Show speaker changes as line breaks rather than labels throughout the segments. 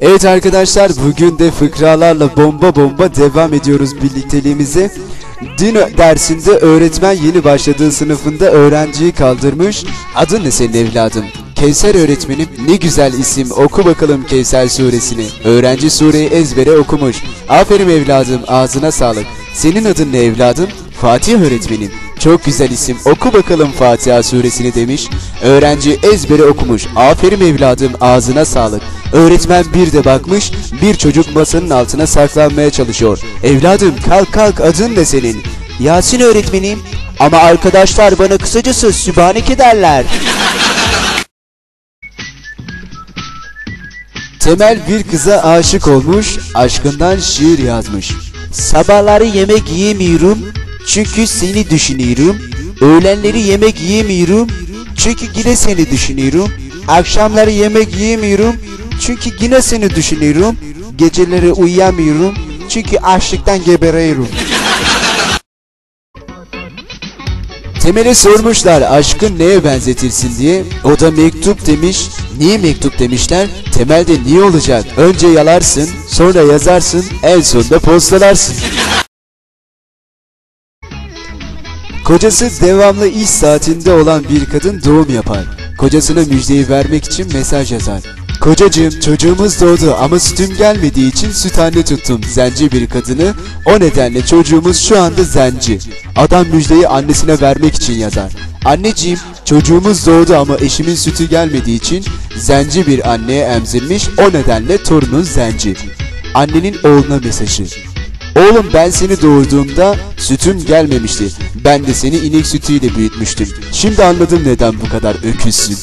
Evet arkadaşlar bugün de fıkralarla bomba bomba devam ediyoruz birlikteliğimize. Dün dersinde öğretmen yeni başladığı sınıfında öğrenciyi kaldırmış. Adın ne senin evladım? Kevser öğretmenim ne güzel isim oku bakalım Kevser suresini. Öğrenci sureyi ezbere okumuş. Aferin evladım ağzına sağlık. Senin adın ne evladım? Fatih öğretmenim. Çok güzel isim oku bakalım Fatiha suresini demiş. Öğrenci ezbere okumuş. Aferin evladım ağzına sağlık. Öğretmen bir de bakmış bir çocuk masanın altına saklanmaya çalışıyor. Evladım kalk kalk adın ne senin? Yasin öğretmenim. Ama arkadaşlar bana kısacası Sübhaneke derler. Temel bir kıza aşık olmuş, aşkından şiir yazmış. Sabahları yemek yiyemiyorum çünkü seni düşünüyorum. Öğlenleri yemek yiyemiyorum çünkü yine seni düşünüyorum. Akşamları yemek yiyemiyorum çünkü yine seni düşünüyorum. Geceleri uyuyamıyorum çünkü açlıktan geberiyorum. Temel'e sormuşlar aşkın neye benzetirsin diye. O da mektup demiş. Niye mektup demişler? Temel de niye olacak? Önce yalarsın, sonra yazarsın, en sonunda postalarsın. Kocası devamlı iş saatinde olan bir kadın doğum yapar. Kocasına müjdeyi vermek için mesaj yazar. Kocacığım çocuğumuz doğdu ama sütüm gelmediği için süt anne tuttum zenci bir kadını. O nedenle çocuğumuz şu anda zenci. Adam müjdeyi annesine vermek için yazar. Anneciğim çocuğumuz doğdu ama eşimin sütü gelmediği için zenci bir anneye emzirmiş o nedenle torunun zenci. Annenin oğluna mesajı. Oğlum ben seni doğurduğumda sütüm gelmemişti. Ben de seni inek sütüyle büyütmüştüm. Şimdi anladım neden bu kadar öküzsün.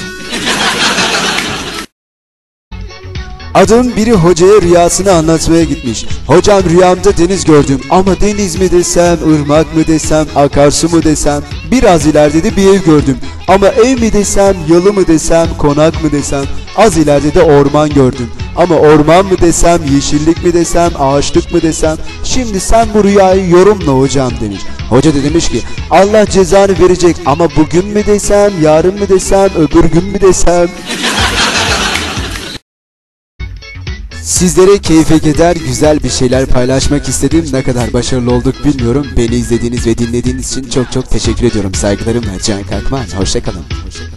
Adamın biri hocaya rüyasını anlatmaya gitmiş. Hocam rüyamda deniz gördüm ama deniz mi desem, ırmak mı desem, akarsu mu desem. Biraz ileride de bir ev gördüm. Ama ev mi desem, yalı mı desem, konak mı desem. Az ileride de orman gördüm. Ama orman mı desem, yeşillik mi desem, ağaçlık mı desem. Şimdi sen bu rüyayı yorumla hocam demiş. Hoca da demiş ki Allah cezanı verecek ama bugün mü desem, yarın mı desem, öbür gün mü desem. Sizlere keyfe keder güzel bir şeyler paylaşmak istedim. Ne kadar başarılı olduk bilmiyorum. Beni izlediğiniz ve dinlediğiniz için çok çok teşekkür ediyorum. Saygılarımla Can Kalkman. Hoşçakalın. Hoşçakalın.